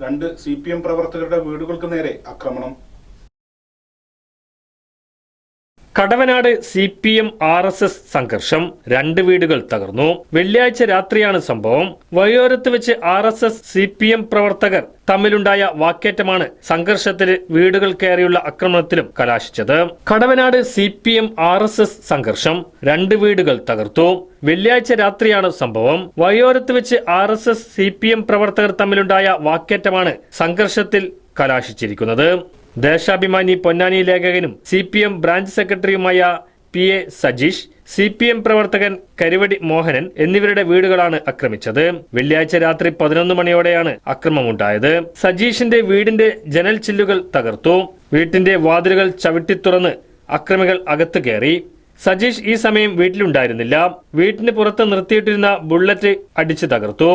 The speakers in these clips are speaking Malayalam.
രണ്ട് സി പി എം പ്രവർത്തകരുടെ വീടുകൾക്ക് നേരെ ആക്രമണം. Kadavanad C P M R S S സംഘർഷം രണ്ട് വീടുകൾ തകർന്നു. വെള്ളിയാഴ്ച രാത്രിയാണ് സംഭവം. വഴിയോരത്ത് വെച്ച് R S S C P M പ്രവർത്തകർ തമ്മിലുണ്ടായ വാക്കേറ്റമാണ് സംഘർഷത്തിൽ വീടുകൾ കയറിയുള്ള ആക്രമണത്തിലും കലാശിച്ചത്. Kadavanad C P M R S S സംഘർഷം രണ്ട് വീടുകൾ തകർത്തു. വെള്ളിയാഴ്ച രാത്രിയാണ് സംഭവം. വഴിയോരത്ത് വെച്ച് R S S C P M പ്രവർത്തകർ തമ്മിലുണ്ടായ വാക്കേറ്റമാണ് സംഘർഷത്തിൽ കലാശിച്ചിരിക്കുന്നത്. ദേശാഭിമാനി പൊന്നാനി ലേഖകനും സി പി എം ബ്രാഞ്ച് സെക്രട്ടറിയുമായ P A Sajeesh C P M പ്രവർത്തകൻ കരുവടി മോഹനൻ എന്നിവരുടെ വീടുകളാണ് ആക്രമിച്ചത്. വെള്ളിയാഴ്ച രാത്രി പതിനൊന്ന് മണിയോടെയാണ് അക്രമമുണ്ടായത് സജീഷിന്റെ വീടിന്റെ ജനൽ ചില്ലുകൾ തകർത്തു. വീട്ടിന്റെ വാതിലുകൾ ചവിട്ടി തുറന്ന് അക്രമികൾ അകത്തു കയറി. സജീഷ് ഈ സമയം വീട്ടിലുണ്ടായിരുന്നില്ല. വീട്ടിന് പുറത്ത് നിർത്തിയിട്ടിരുന്ന ബുള്ളറ്റ് അടിച്ചു തകർത്തു.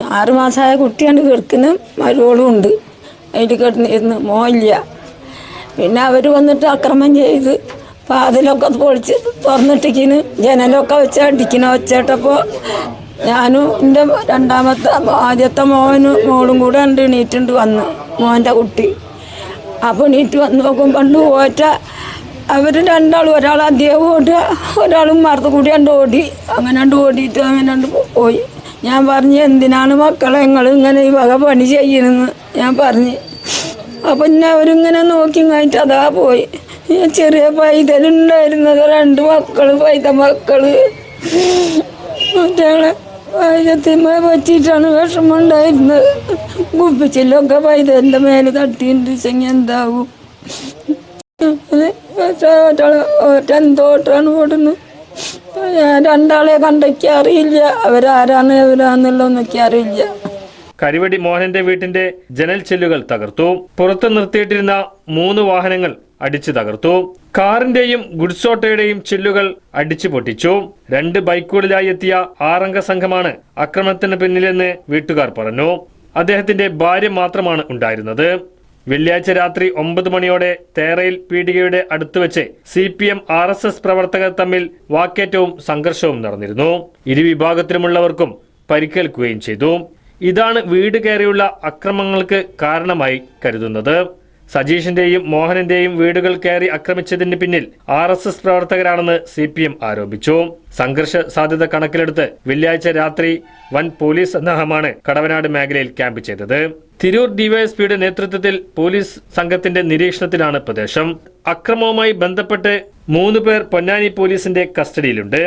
ആറുമാസമായ കുട്ടിയാണ് കിടക്കുന്ന മരുവോളും ഉണ്ട്. അതിൽ കിടന്നിരുന്ന് മോയില്ല. പിന്നെ അവർ വന്നിട്ട് അക്രമം ചെയ്ത് പാതിലൊക്കെ പൊളിച്ച് തുറന്നിട്ടിക്കിന് ജനലൊക്കെ വെച്ച് അടിക്കണ വെച്ചേട്ടപ്പോൾ ഞാനും എന്റെ രണ്ടാമത്തെ ആദ്യത്തെ മോനും മോളും കൂടെ ഉണ്ട് എണീറ്റുണ്ട് വന്ന് മോന്റെ കുട്ടി. അപ്പോൾ എണീറ്റ് വന്ന് നോക്കും പണ്ട് പോറ്റ. അവർ രണ്ടാളും ഒരാൾ അധികം ഓടുക ഒരാളും മറത്ത് കൂടി കണ്ട് ഓടി. അങ്ങനെ കണ്ട് ഓടിയിട്ട് അങ്ങനെ കണ്ട് പോയി. ഞാൻ പറഞ്ഞു എന്തിനാണ് മക്കളെ നിങ്ങൾ ഇങ്ങനെ ഈ വക പണി ചെയ്യണമെന്ന് ഞാൻ പറഞ്ഞ്. അപ്പം പിന്നെ അവരിങ്ങനെ നോക്കി കഴിഞ്ഞിട്ട് അതാ പോയി. ഞാൻ ചെറിയ പൈതലുണ്ടായിരുന്നത് രണ്ട് മക്കൾ പൈത മക്കൾ. മറ്റേ വൈദ്യത്തിന്മ പറ്റിയിട്ടാണ് വിഷമം ഉണ്ടായിരുന്നത് കുപ്പിച്ചില്ലൊക്കെ പൈതലിന്റെ മേലെ തട്ടിയിട്ടുണ്ടെങ്കിൽ എന്താവും? ഒറ്റന്തോട്ടാണ് ഓടുന്നത് ഞാൻ രണ്ടാളെ കണ്ടൊക്കെ അറിയില്ല. അവരാരാണ് എവരാന്നുള്ളതൊന്നൊക്കെ അറിയില്ല. കരിവടി മോഹന്റെ വീട്ടിന്റെ ജനൽ ചെല്ലുകൾ തകർത്തു. പുറത്ത് നിർത്തിയിട്ടിരുന്ന മൂന്ന് വാഹനങ്ങൾ അടിച്ചു തകർത്തു. കാറിന്റെയും ഗുഡ്സ് ഓട്ടോയുടെയും ചില്ലുകൾ അടിച്ചു പൊട്ടിച്ചു. രണ്ട് ബൈക്കുകളിലായി എത്തിയ ആറംഗ സംഘമാണ് ആക്രമണത്തിന് പിന്നിലെന്ന് വീട്ടുകാർ പറഞ്ഞു. അദ്ദേഹത്തിന്റെ ഭാര്യ മാത്രമാണ് ഉണ്ടായിരുന്നത്. വെള്ളിയാഴ്ച രാത്രി ഒമ്പത് മണിയോടെ തേറയിൽ പീടികയുടെ അടുത്ത് വെച്ച് C P M R S S പ്രവർത്തകർ തമ്മിൽ വാക്കേറ്റവും സംഘർഷവും നടന്നിരുന്നു. ഇരുവിഭാഗത്തിലുമുള്ളവർക്കും പരിക്കേൽക്കുകയും ചെയ്തു. ഇതാണ് വീട് കയറിയുള്ള അക്രമങ്ങൾക്ക് കാരണമായി കരുതുന്നത്. സജീഷിന്റെയും മോഹനന്റെയും വീടുകൾ കയറി ആക്രമിച്ചതിന് പിന്നിൽ ആർ എസ് എസ് പ്രവർത്തകരാണെന്ന് സി പി എം ആരോപിച്ചു. സംഘർഷ സാധ്യത കണക്കിലെടുത്ത് വെള്ളിയാഴ്ച രാത്രി വൻ പോലീസ് സന്നാഹമാണ് കടവനാട് മേഖലയിൽ ക്യാമ്പ് ചെയ്തത്. തിരൂർ ഡിവൈഎസ്പിയുടെ നേതൃത്വത്തിൽ പോലീസ് സംഘത്തിന്റെ നിരീക്ഷണത്തിലാണ് പ്രദേശം. അക്രമവുമായി ബന്ധപ്പെട്ട് മൂന്ന് പേർ പൊന്നാനി പോലീസിന്റെ കസ്റ്റഡിയിലുണ്ട്.